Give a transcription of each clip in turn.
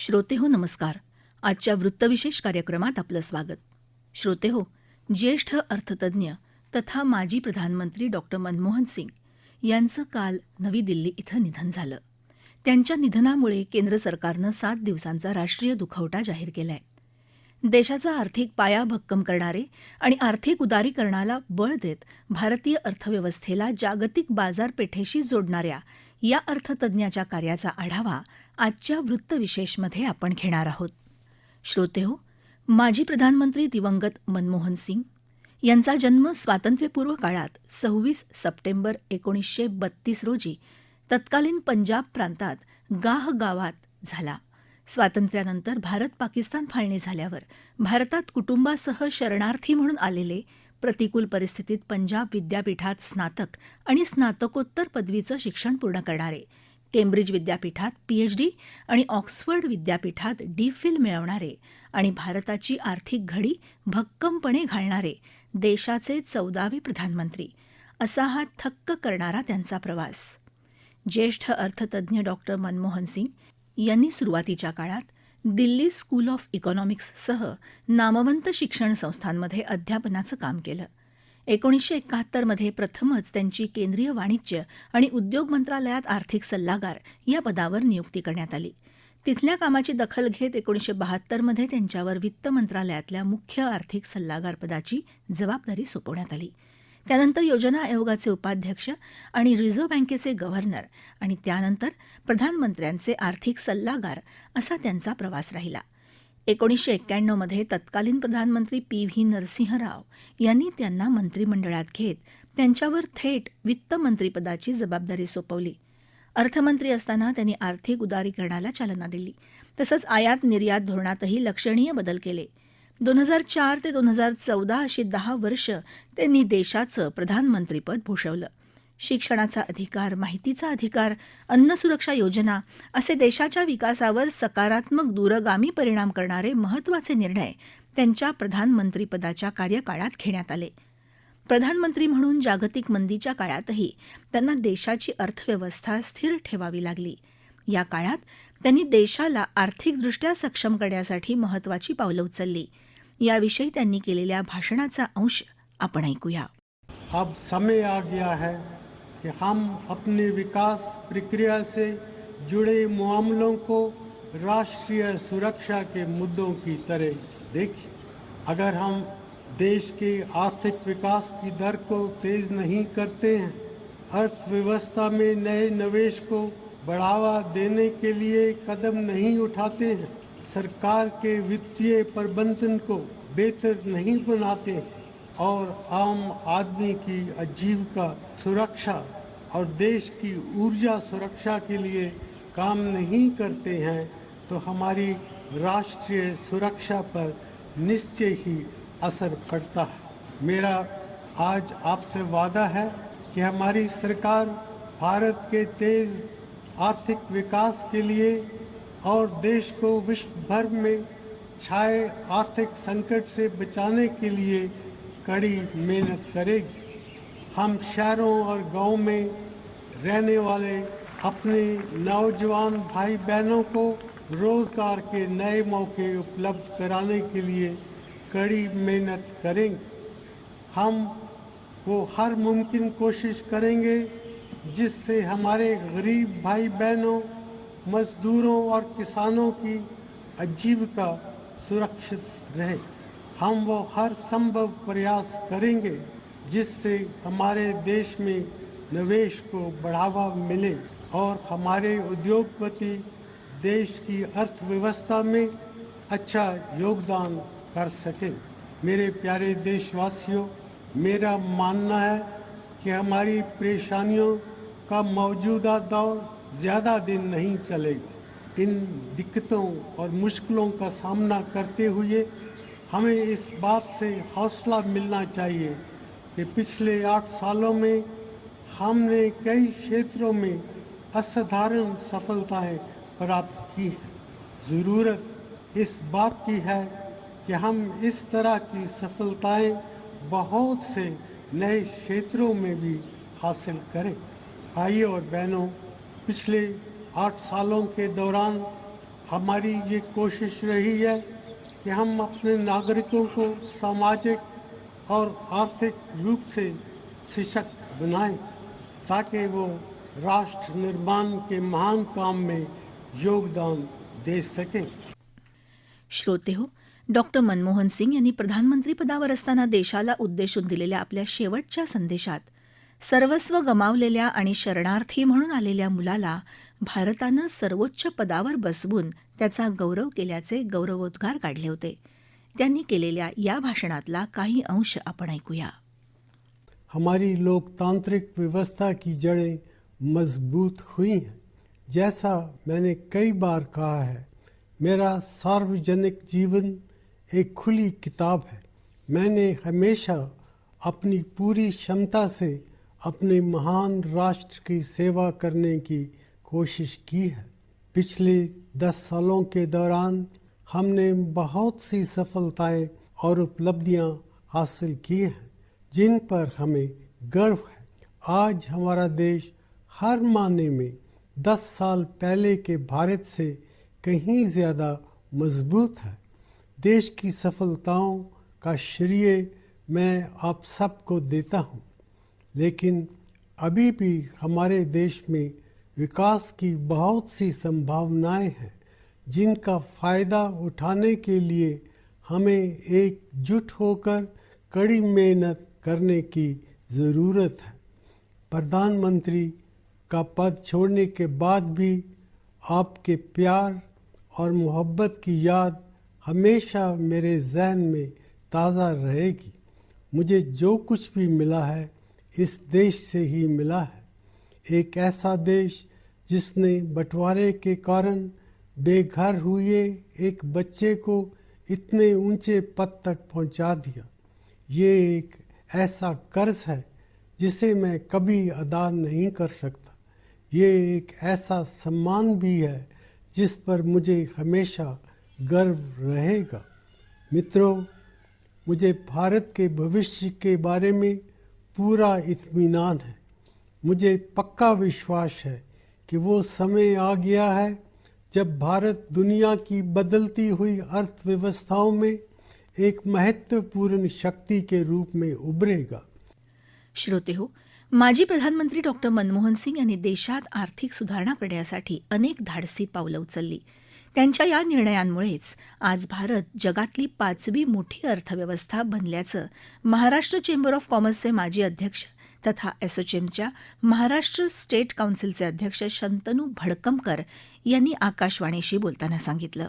श्रोते हो नमस्कार. आजच्या वृत्तविशेष कार्यक्रमात आपलं स्वागत. श्रोते हो ज्येष्ठ अर्थतज्ञ तथा माजी प्रधानमंत्री डॉक्टर मनमोहन सिंग यांचं काल नवी दिल्ली इथं निधन झालं. त्यांच्या निधनामुळे केंद्र सरकारनं सात दिवसांचा राष्ट्रीय दुखवटा जाहीर केलाय. देशाचा आर्थिक पाया भक्कम करणारे आणि आर्थिक उदारीकरणाला बळ देत भारतीय अर्थव्यवस्थेला जागतिक बाजारपेठेशी जोडणाऱ्या या अर्थतज्ञाच्या कार्याचा आढावा आजच्या वृत्तविशेषमध्ये आपण घेणार आहोत. श्रोते हो माजी प्रधानमंत्री दिवंगत मनमोहन सिंग यांचा जन्म स्वातंत्र्यपूर्व काळात सव्वीस सप्टेंबर एकोणीसशे बत्तीस रोजी तत्कालीन पंजाब प्रांतात गाह गावात झाला. स्वातंत्र्यानंतर भारत पाकिस्तान फाळणी झाल्यावर भारतात कुटुंबासह शरणार्थी म्हणून आलेले प्रतिकूल परिस्थितीत पंजाब विद्यापीठात स्नातक आणि स्नातकोत्तर पदवीचं शिक्षण पूर्ण करणारे केम्ब्रिज विद्यापीठात पीएचडी आणि ऑक्सफर्ड विद्यापीठात डी फिल मिळवणारे आणि भारताची आर्थिक घडी भक्कमपणे घालणारे देशाचे चौदावे प्रधानमंत्री असा हा थक्क करणारा त्यांचा प्रवास. ज्येष्ठ अर्थतज्ञ डॉक्टर मनमोहन सिंग यांनी सुरुवातीच्या काळात दिल्ली स्कूल ऑफ इकॉनॉमिक्ससह नामवंत शिक्षण संस्थांमध्ये अध्यापनाचं काम केलं. एकोणीसशे एकाहत्तरमध्ये प्रथमच त्यांची केंद्रीय वाणिज्य आणि उद्योग मंत्रालयात आर्थिक सल्लागार या पदावर नियुक्ती करण्यात आली. तिथल्या कामाची दखल घेत एकोणीसशे बहात्तरमध्ये त्यांच्यावर वित्त मंत्रालयातल्या मुख्य आर्थिक सल्लागार पदाची जबाबदारी सोपवण्यात आली. त्यानंतर योजना आयोगाचे उपाध्यक्ष आणि रिझर्व्ह बँकेचे गव्हर्नर आणि त्यानंतर प्रधानमंत्र्यांचे आर्थिक सल्लागार असा त्यांचा प्रवास राहिला. एकोणीसशे एक्क्याण्णवमध्ये तत्कालीन प्रधानमंत्री पी व्ही नरसिंह राव यांनी त्यांना मंत्रिमंडळात घेत त्यांच्यावर थेट वित्तमंत्रीपदाची जबाबदारी सोपवली. अर्थमंत्री असताना त्यांनी आर्थिक उदारीकरणाला चालना दिली. तसंच आयात निर्यात धोरणातही लक्षणीय बदल केले. दोन हजार चार ते दोन हजार चौदा अशी दहा वर्ष त्यांनी देशाचं प्रधानमंत्रीपद भूषवलं. शिक्षणाचा अधिकार माहितीचा अधिकार अन्नसुरक्षा योजना असे देशाच्या विकासावर सकारात्मक दूरगामी परिणाम करणारे महत्त्वाचे निर्णय त्यांच्या प्रधानमंत्रीपदाच्या कार्यकाळात घेण्यात आले. प्रधानमंत्री म्हणून जागतिक मंदीच्या काळातही त्यांना देशाची अर्थव्यवस्था स्थिर ठेवावी लागली. या काळात त्यांनी देशाला आर्थिकदृष्ट्या सक्षम करण्यासाठी महत्त्वाची पावलं उचलली. याविषयी त्यांनी केलेल्या भाषणाचा अंश आपण ऐकूया. अब समय आ गया है कि हम अपने विकास प्रक्रिया से जुड़े मामलों को राष्ट्रीय सुरक्षा के मुद्दों की तरह देखें। अगर हम देश के आर्थिक विकास की दर को तेज नहीं करते हैं, अर्थव्यवस्था में नए निवेश को बढ़ावा देने के लिए कदम नहीं उठाते हैं, सरकार के वित्तीय प्रबंधन को बेहतर नहीं बनाते हैं और आम आदमी की आजीविका सुरक्षा और देश की ऊर्जा सुरक्षा के लिए काम नहीं करते हैं तो हमारी राष्ट्रीय सुरक्षा पर निश्चय ही असर पड़ता है। मेरा आज आपसे वादा है कि हमारी सरकार भारत के तेज आर्थिक विकास के लिए और देश को विश्व भर में छाए आर्थिक संकट से बचाने के लिए कड़ी मेहनत करेगी। हम शहरों और गाँव में रहने वाले अपने नौजवान भाई बहनों को रोज़गार के नए मौके उपलब्ध कराने के लिए कड़ी मेहनत करेंगे। हम वो हर मुमकिन कोशिश करेंगे जिससे हमारे गरीब भाई बहनों मजदूरों और किसानों की आजीविका सुरक्षित रहे। हम वो हर संभव प्रयास करेंगे जिससे हमारे देश में निवेश को बढ़ावा मिले और हमारे उद्योगपति देश की अर्थव्यवस्था में अच्छा योगदान कर सकें। मेरे प्यारे देशवासियों, मेरा मानना है कि हमारी परेशानियों का मौजूदा दौर ज़्यादा दिन नहीं चलेगा। इन दिक्कतों और मुश्किलों का सामना करते हुए हमें इस बात से हौसला मिलना चाहिए कि पिछले आठ सालों में हमने कई क्षेत्रों में असाधारण सफलताएँ प्राप्त की हैं। ज़रूरत इस बात की है कि हम इस तरह की सफलताएँ बहुत से नए क्षेत्रों में भी हासिल करें। भाई और बहनों, पिछले आठ सालों के दौरान हमारी ये कोशिश रही है कि हम अपने नागरिकों को सामाजिक और आर्थिक रूप से सशक्त बनाएं ताकि वो राष्ट्र निर्माण के महान काम में योगदान दे सकें। श्रोते हो डॉक्टर मनमोहन सिंग यांनी प्रधानमंत्री पदावर असताना देशाला उद्देशून दिलेल्या आपल्या शेवटच्या संदेशात सर्वस्व गमावलेल्या आणि शरणार्थी म्हणून आलेल्या मुलाला भारतानं सर्वोच्च पदावर बसवून त्याचा गौरव केल्याचे गौरवोद्गार काढले होते. त्यांनी केलेल्या या भाषणातला काही अंश आपण ऐकूया. हमारी लोकतांत्रिक व्यवस्था की जड़ें मज़बूत हुई हैं। जैसा मैंने कई बार कहा है, मेरा सार्वजनिक जीवन एक खुली किताब है। मैंने हमेशा अपनी पूरी क्षमता से अपने महान राष्ट्र की सेवा करने की कोशिश की है। पिछले दस सालों के दौरान हमने बहुत सी सफलताएँ और उपलब्धियाँ हासिल की हैं, जिन पर हमें गर्व है। आज हमारा देश हर मायने में दस साल पहले के भारत से कहीं ज़्यादा मज़बूत है। देश की सफलताओं का श्रेय मैं आप सबको देता हूँ, लेकिन अभी भी हमारे देश में विकास की बहुत सी संभावनाएँ हैं, जिनका फ़ायदा उठाने के लिए हमें एकजुट होकर कड़ी मेहनत करने की ज़रूरत है। प्रधानमंत्री का पद छोड़ने के बाद भी आपके प्यार और मोहब्बत की याद हमेशा मेरे जहन में ताज़ा रहेगी। मुझे जो कुछ भी मिला है, इस देश से ही मिला है। एक ऐसा देश जिसने बंटवारे के कारण बेघर हुए एक बच्चे को इतने ऊँचे पद तक पहुँचा दिया। ये एक ऐसा कर्ज है जिसे मैं कभी अदा नहीं कर सकता। ये एक ऐसा सम्मान भी है जिस पर मुझे हमेशा गर्व रहेगा। मित्रों, मुझे भारत के भविष्य के बारे में पूरा इत्मीनान है। मुझे पक्का विश्वास है कि वो समय आ गया है जब भारत दुनिया की बदलती हुई अर्थव्यवस्थाओं में एक महत्त्वपूर्ण शक्ति के रूप में उभरेगा। श्रोते हो माजी प्रधानमंत्री डॉक्टर मनमोहन सिंग यांनी देशात आर्थिक सुधारणा करण्यासाठी अनेक धाडसी पावलं उचलली. त्यांच्या या निर्णयांमुळेच आज भारत जगातली पाचवी मोठी अर्थव्यवस्था बनल्याचं महाराष्ट्र चेंबर ऑफ कॉमर्सचे माजी अध्यक्ष तथा एसोचेमच्या महाराष्ट्र स्टेट काउन्सिलचे अध्यक्ष शंतनू भडकमकर यांनी आकाशवाणीशी बोलताना सांगितलं.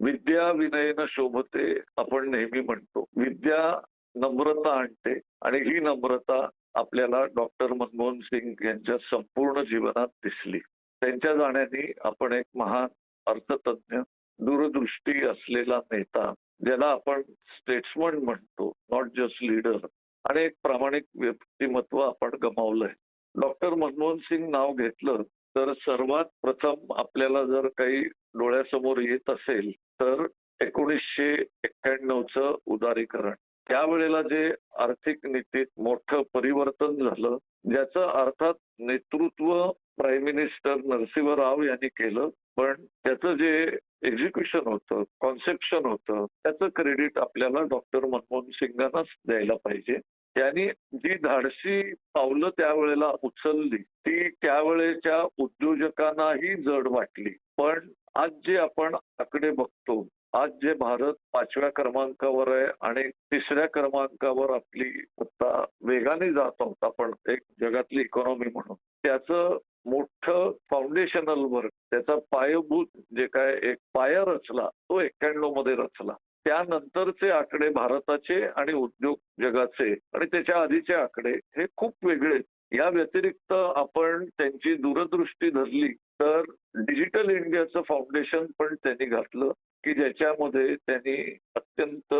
विद्या विनयन शोभते आपण नेहमी म्हणतो. विद्या नम्रता आणते आणि ही नम्रता आपल्याला डॉक्टर मनमोहन सिंग यांच्या संपूर्ण जीवनात दिसली. त्यांच्या जाण्याने आपण एक महान अर्थतज्ञ दूरदृष्टी असलेला नेता ज्याला आपण स्टेट्समन म्हणतो नॉट जस्ट लीडर आणि एक प्रामाणिक व्यक्तिमत्व आपण गमावलंय. डॉक्टर मनमोहन सिंग नाव घेतलं तर सर्वात प्रथम आपल्याला जर काही डोळ्यासमोर येत असेल तर एकोणीसशे एक्क्याण्णवचं उदारीकरण. त्यावेळेला जे आर्थिक नीतीत मोठं परिवर्तन झालं ज्याचं अर्थात नेतृत्व प्राईम मिनिस्टर नरसिंह राव यांनी केलं पण त्याचं जे एक्झिक्युशन होतं कॉन्सेप्शन होतं त्याचं क्रेडिट आपल्याला डॉक्टर मनमोहन सिंगांनाच द्यायला पाहिजे. त्यांनी जी धाडसी पावलं त्यावेळेला उचलली ती त्यावेळेच्या उद्योजकांनाही जड वाटली. पण आज जे आपण आकडे बघतो आज जे भारत पाचव्या क्रमांकावर आहे आणि तिसऱ्या क्रमांकावर आपली आता वेगाने जात आहोत आपण एक जगातली इकॉनॉमी म्हणून त्याचं मोठं फाउंडेशनल वर्क त्याचा पायाभूत जे काय एक पाया रचला तो एक्क्याण्णवमध्ये रचला. त्यानंतरचे आकडे भारताचे आणि उद्योग जगाचे आणि त्याच्या आधीचे आकडे हे खूप वेगळे. या व्यतिरिक्त आपण त्यांची दूरदृष्टी धरली तर डिजिटल इंडियाचं फाउंडेशन पण त्यांनी घातलं की ज्याच्यामध्ये त्यांनी अत्यंत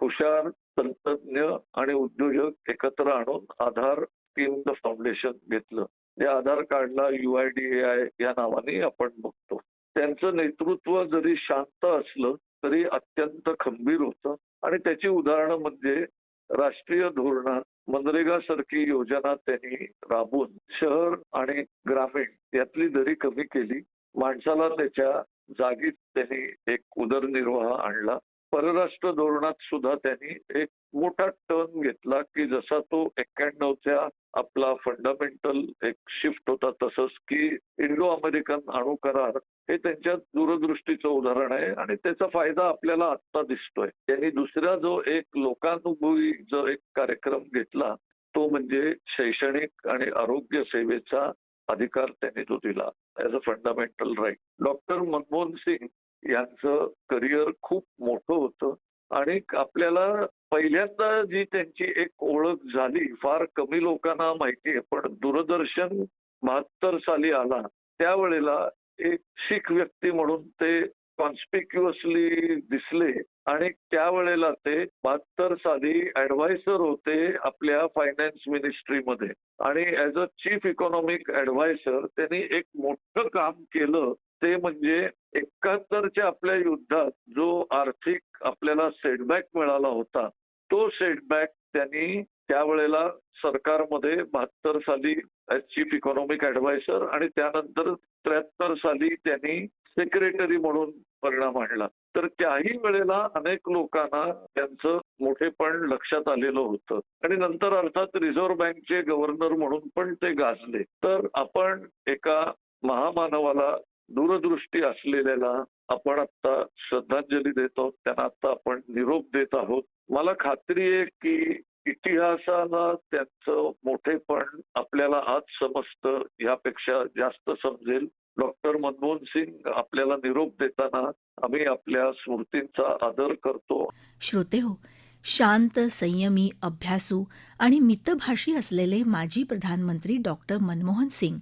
हुशार तंत्रज्ञ आणि उद्योजक एकत्र आणून आधार स्कीमचं फाउंडेशन घेतलं. या आधार कार्डला युआयडीएआय या नावाने आपण बघतो. त्यांचं नेतृत्व जरी शांत असलं तरी अत्यंत खंबीर होतं. आणि त्याची उदाहरणं म्हणजे राष्ट्रीय धोरणात मनरेगा सारखी योजना त्यांनी राबवून शहर आणि ग्रामीण यातली दरी कमी केली. माणसाला त्याच्या जागीच त्यांनी एक उदरनिर्वाह आणला. परराष्ट्र धोरणात सुद्धा त्यांनी एक मोठा टर्न घेतला की जसा तो एक्क्याण्णवच्या आपला फंडामेंटल एक शिफ्ट होता तसंच की इंडो अमेरिकन अणु करार हे त्यांच्या दूरदृष्टीचं उदाहरण आहे आणि त्याचा फायदा आपल्याला आत्ता दिसतोय. त्यांनी दुसरा जो एक लोकानुभवी जो एक कार्यक्रम घेतला तो म्हणजे शैक्षणिक आणि आरोग्य सेवेचा अधिकार त्यांनी तो दिला as a fundamental right doctor Manmohan Singh यांचं करिअर खूप मोठं होतं. आणि आपल्याला पहिल्यांदा जी त्यांची एक ओळख झाली फार कमी लोकांना माहिती आहे पण दूरदर्शन बहात्तर साली आला. त्यावेळेला एक शीख व्यक्ती म्हणून ते कॉन्स्पिक्युअसली दिसले. आणि त्यावेळेला ते बहात्तर साली ऍडवायझर होते आपल्या फायनान्स मिनिस्ट्रीमध्ये आणि as a chief economic adviser त्यांनी एक मोठं काम केलं. ते म्हणजे एकाहत्तरच्या आपल्या युद्धात जो आर्थिक आपल्याला सेटबॅक मिळाला होता तो सेटबॅक त्यांनी त्यावेळेला सरकारमध्ये बहात्तर साली चीफ इकॉनॉमिक ऍडवायझर आणि त्यानंतर त्र्याहत्तर साली त्यांनी सेक्रेटरी म्हणून परिणाम आणला. तर त्याही वेळेला अनेक लोकांना त्यांचं मोठेपण लक्षात आलेलं होतं. आणि नंतर अर्थात रिझर्व्ह बँकचे गव्हर्नर म्हणून पण ते गाजले. तर आपण एका महामानवाला दूरदृष्टी असलेल्याला आपण आता श्रद्धांजली देतो त्यांना आता आपण निरोप देत आहोत. मला खात्री आहे की इतिहासाला त्यांचं मोठेपण आपल्याला आज समजतं. यापेक्षा जास्त समजेल. डॉक्टर मनमोहन सिंग आपल्याला निरोप देताना आम्ही आपल्या स्मृतींचा आदर करतो. श्रोते हो शांत संयमी अभ्यासू आणि मितभाषी असलेले माजी प्रधानमंत्री डॉक्टर मनमोहन सिंग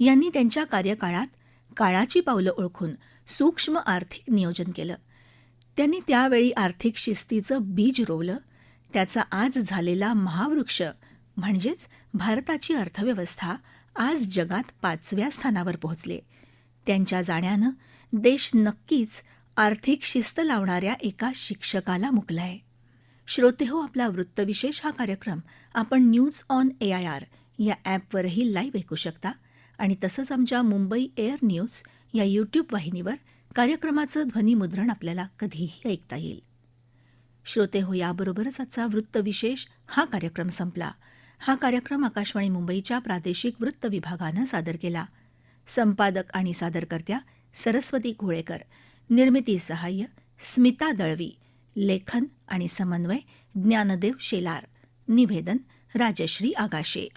यांनी त्यांच्या कार्यकाळात काळाची पावलं ओळखून सूक्ष्म आर्थिक नियोजन केलं. त्यांनी त्यावेळी आर्थिक शिस्तीचं बीज रोवलं. त्याचा आज झालेला महावृक्ष म्हणजेच भारताची अर्थव्यवस्था आज जगात पाचव्या स्थानावर पोहोचले. त्यांच्या जाण्यानं देश नक्कीच आर्थिक शिस्त लावणाऱ्या एका शिक्षकाला मुकलाय. श्रोतेहो आपला वृत्तविशेष हा कार्यक्रम आपण news on A I R या ॲपवरही लाईव्ह ऐकू शकता. आणि तसंच आमच्या मुंबई एअर न्यूज या यूट्यूब वाहिनीवर कार्यक्रमाचं ध्वनिमुद्रण आपल्याला कधीही ऐकता येईल. श्रोते हो याबरोबरच आजचा वृत्तविशेष हा कार्यक्रम संपला. हा कार्यक्रम आकाशवाणी मुंबईच्या प्रादेशिक वृत्त विभागानं सादर केला. संपादक आणि सादरकर्त्या सरस्वती घोळेकर निर्मिती सहाय्य स्मिता दळवी लेखन आणि समन्वय ज्ञानदेव शेलार निवेदन राजश्री आगाशे.